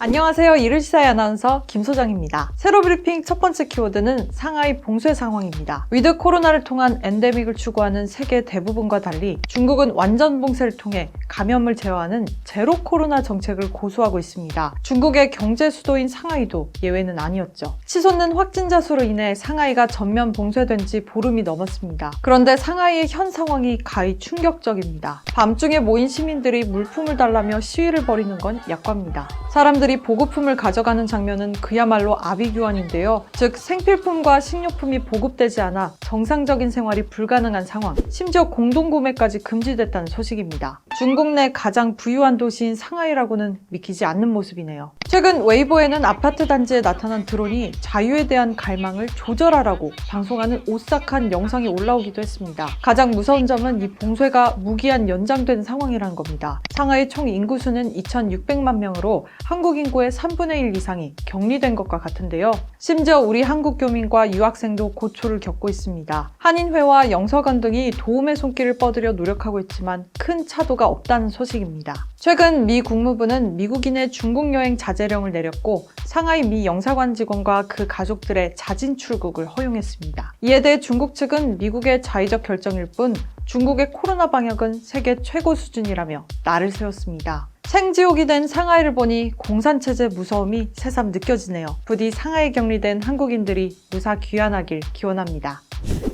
안녕하세요. 이르시사의 아나운서 김소정입니다. 세로 브리핑 첫 번째 키워드는 상하이 봉쇄 상황입니다. 위드 코로나를 통한 엔데믹을 추구하는 세계 대부분과 달리 중국은 완전 봉쇄를 통해 감염을 제어하는 제로 코로나 정책을 고수하고 있습니다. 중국의 경제 수도인 상하이도 예외는 아니었죠. 치솟는 확진자 수로 인해 상하이가 전면 봉쇄된 지 보름이 넘었습니다. 그런데 상하이의 현 상황이 가히 충격적입니다. 밤중에 모인 시민들이 물품을 달라며 시위를 벌이는 건 약과입니다. 사람들 이 보급품을 가져가는 장면은 그야말로 아비규환인데요. 즉 생필품과 식료품이 보급되지 않아 정상적인 생활이 불가능한 상황, 심지어 공동구매까지 금지됐다는 소식입니다. 중국 내 가장 부유한 도시인 상하이라고는 믿기지 않는 모습이네요. 최근 웨이보에는 아파트 단지에 나타난 드론이 자유에 대한 갈망을 조절하라고 방송하는 오싹한 영상이 올라오기도 했습니다. 가장 무서운 점은 이 봉쇄가 무기한 연장된 상황이라는 겁니다. 상하이 총 인구수는 2,600만 명으로 한국 인구의 3분의 1 이상이 격리된 것과 같은데요. 심지어 우리 한국 교민과 유학생도 고초를 겪고 있습니다. 한인회와 영서관 등이 도움의 손길을 뻗으려 노력하고 있지만 큰 차도가 없다는 소식입니다. 최근 미 국무부는 미국인의 중국 여행 자제 령을 내렸고 상하이 미 영사관 직원과 그 가족들의 자진 출국을 허용했습니다. 이에 대해 중국 측은 미국의 자의적 결정일 뿐 중국의 코로나 방역은 세계 최고 수준이라며 날을 세웠습니다. 생지옥이 된 상하이를 보니 공산체제 무서움이 새삼 느껴지네요. 부디 상하이 격리된 한국인들이 무사 귀환하길 기원합니다.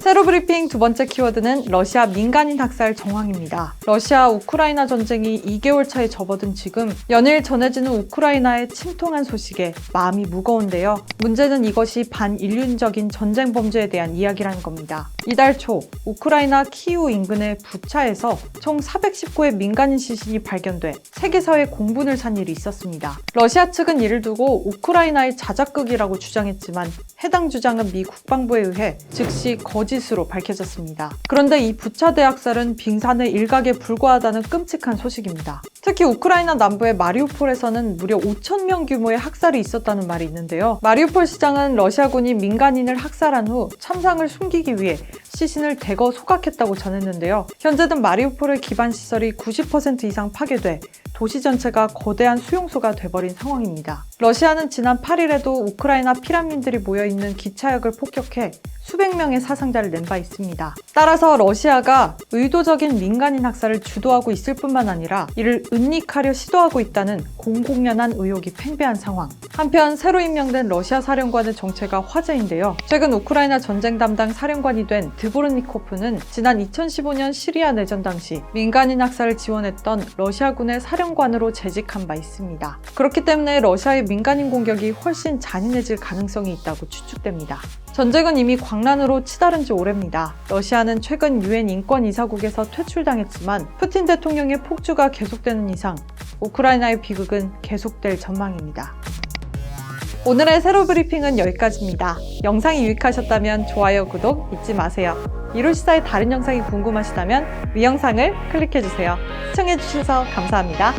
세로 브리핑 두 번째 키워드는 러시아 민간인 학살 정황입니다. 러시아 우크라이나 전쟁이 2개월 차에 접어든 지금 연일 전해지는 우크라이나의 침통한 소식에 마음이 무거운데요. 문제는 이것이 반인륜적인 전쟁 범죄에 대한 이야기라는 겁니다. 이달 초 우크라이나 키우 인근의 부차에서 총 419의 민간인 시신이 발견돼 세계사회 공분을 산 일이 있었습니다. 러시아 측은 이를 두고 우크라이나의 자작극이라고 주장했지만 해당 주장은 미 국방부에 의해 즉시 거짓으로 밝혀졌습니다. 그런데 이 부차 대학살은 빙산의 일각에 불과하다는 끔찍한 소식입니다. 특히 우크라이나 남부의 마리우폴에서는 무려 5천 명 규모의 학살이 있었다는 말이 있는데요. 마리우폴 시장은 러시아군이 민간인을 학살한 후 참상을 숨기기 위해 시신을 대거 소각했다고 전했는데요. 현재는 마리우폴의 기반 시설이 90% 이상 파괴돼 도시 전체가 거대한 수용소가 돼버린 상황입니다. 러시아는 지난 8일에도 우크라이나 피난민들이 모여있는 기차역을 폭격해 수백 명의 사상자를 낸 바 있습니다. 따라서 러시아가 의도적인 민간인 학살을 주도하고 있을 뿐만 아니라 이를 은닉하려 시도하고 있다는 공공연한 의혹이 팽배한 상황. 한편 새로 임명된 러시아 사령관의 정체가 화제인데요. 최근 우크라이나 전쟁 담당 사령관이 된 드보르니코프는 지난 2015년 시리아 내전 당시 민간인 학살을 지원했던 러시아군의 사령관으로 재직한 바 있습니다. 그렇기 때문에 러시아의 민간인 공격이 훨씬 잔인해질 가능성이 있다고 추측됩니다. 전쟁은 이미 광란으로 치달은 지 오래입니다. 러시아는 최근 유엔 인권 이사국에서 퇴출당했지만 푸틴 대통령의 폭주가 계속되는 이상 우크라이나의 비극은 계속될 전망입니다. 오늘의 세로 브리핑은 여기까지입니다. 영상이 유익하셨다면 좋아요, 구독 잊지 마세요. 이로시사의 다른 영상이 궁금하시다면 위 영상을 클릭해주세요. 시청해주셔서 감사합니다.